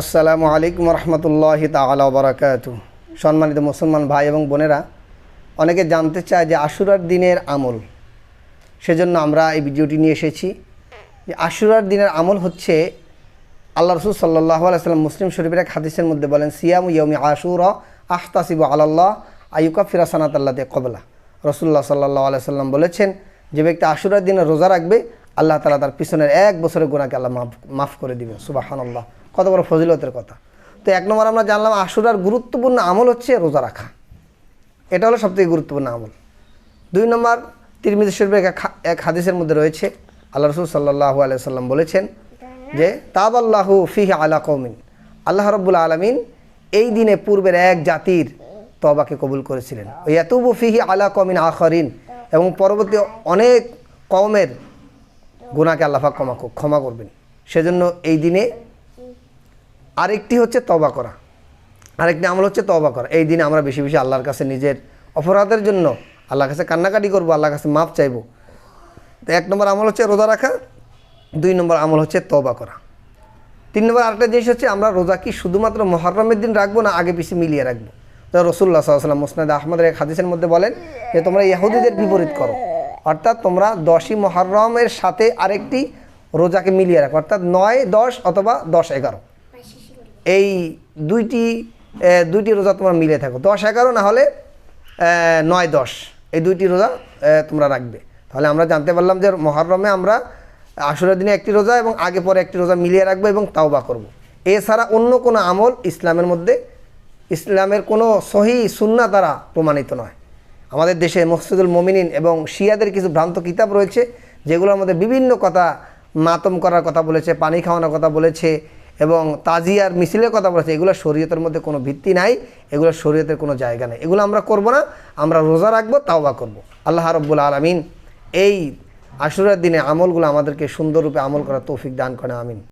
আসসালামু আলাইকুম রহমতুল্লাহ তালা বারাকাতু সম্মানিত মুসলমান ভাই এবং বোনেরা, অনেকে জানতে চায় যে আশুরার দিনের আমল। সেজন্য আমরা এই ভিডিওটি নিয়ে এসেছি। যে আশুরার দিনের আমল হচ্ছে, আল্লাহ রসুল সাল্লাহ আলাইসাল্লাম মুসলিম শরীফের এক হাদিসের মধ্যে বলেন, সিয়াম ইয়মি আশুর আহতাসিব আল্লাহ আয়ুকা ফিরাসানাত আল্লাহ কবলা রসুল্লাহ সাল্লাহ আলাইসাল্লাম বলেছেন, যে ব্যক্তি আশুরার দিনে রোজা রাখবে আল্লাহ তালা তার পিছনের এক বছরের গুণাকে আল্লাহ মাফ মাফ করে দিবেন সুবাহান আল্লাহ কত বড় ফজিলতের কথা। তো এক নম্বর আমরা জানলাম আশুরার গুরুত্বপূর্ণ আমল হচ্ছে রোজা রাখা। এটা হলো সবথেকে গুরুত্বপূর্ণ আমল। দুই নম্বর, তিরমিজি শরীফের এক হাদিসের মধ্যে রয়েছে, আল্লাহ রসুল সাল্লাহ আলাইসাল্লাম বলেছেন যে তাব আল্লাহু ফিহ আলা কৌমিন আল্লাহ রব্বুল আলমিন এই দিনে পূর্বের এক জাতির তবাকে কবুল করেছিলেন। ওই এতুবু ফিহি আলা কমিন আখরিন। এবং পরবর্তী অনেক কওমের গুণাকে আল্লাহাক ক্ষমা ক্ষমা করবেন। সেজন্য এই দিনে আরেকটি হচ্ছে তবা করা। আরেকটি আমল হচ্ছে তবা করা। এই দিনে আমরা বেশি বেশি আল্লাহর কাছে নিজের অপরাধের জন্য আল্লাহর কাছে কান্নাকাটি করব, আল্লাহর কাছে মাপ চাইব। তো এক নম্বর আমল হচ্ছে রোজা রাখা, দুই নম্বর আমল হচ্ছে তবা করা। তিন নম্বর আরেকটা জিনিস হচ্ছে আমরা রোজা কি শুধুমাত্র মহরমের দিন রাখব না আগে পিছিয়ে মিলিয়ে রাখব? রসুল্লাহ সাল্লাম মুসনাদ আহমদের এক হাদিসের মধ্যে বলেন যে, তোমরা ইহুদিদের বিপরীত করো। অর্থাৎ তোমরা দশই মহরমের সাথে আরেকটি রোজাকে মিলিয়ে রাখো। অর্থাৎ নয়, দশ অথবা দশ এগারো। এই দুইটি দুইটি রোজা তোমরা মিলে থাকো। দশ এগারো না হলে নয়, দশ। এই দুইটি রোজা তোমরা রাখবে। তাহলে আমরা জানতে পারলাম যে মহরমে আমরা আশুরের দিনে একটি রোজা এবং আগে পরে একটি রোজা মিলিয়ে রাখব এবং তাওবা করব। এছাড়া অন্য কোনো আমল ইসলামের মধ্যে, ইসলামের কোনো সহি সুন্না দ্বারা প্রমাণিত নয়। আমাদের দেশে মসজিদুল মমিনিন এবং শিয়াদের কিছু ভ্রান্ত কিতাব রয়েছে, যেগুলোর মধ্যে বিভিন্ন কথা মাতম করার কথা বলেছে, পানি খাওয়ানোর কথা বলেছে এবং তাজিয়ার মিছিলের কথা বলেছে। এগুলো শরীয়তের মধ্যে কোনো ভিত্তি নাই, এগুলো শরীয়তের কোনো জায়গা নেই। এগুলো আমরা করব না, আমরা রোজা রাখব, তাওবা করব। আল্লাহ রব্বুল আলমিন এই আশুরার দিনে আমলগুলো আমাদেরকে সুন্দররূপে আমল করার তৌফিক দান করে আমিন।